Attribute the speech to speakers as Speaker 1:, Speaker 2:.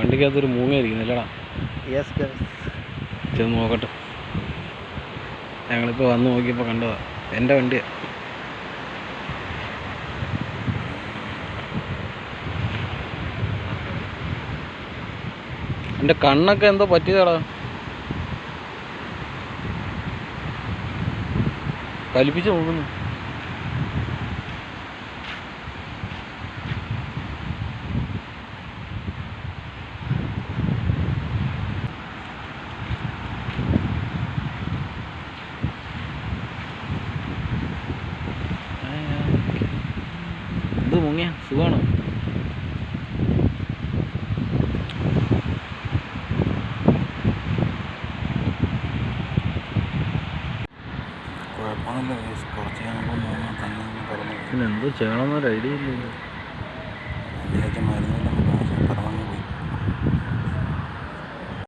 Speaker 1: വണ്ടിക്കകത്തൊരു മൂങ്ങ ഇരിക്കുന്നില്ലടാ
Speaker 2: യെസ്
Speaker 1: ചെന്ന് നോക്കട്ടെ. ഞങ്ങളിപ്പോൾ വന്ന് നോക്കിയപ്പോൾ കണ്ടതാ എന്റെ വണ്ടിയാ എന്റെ കണ്ണൊക്കെ എന്തോ പറ്റിയതാടാ. കലിപ്പിച്ച് നോക്കുന്നു. ഇത് മുങ്ങിയ? സുഖമാണോ എന്തോ ചെയ്യണമെന്നൊരു ഐഡിയ ഇല്ലല്ലോ. മരുന്ന്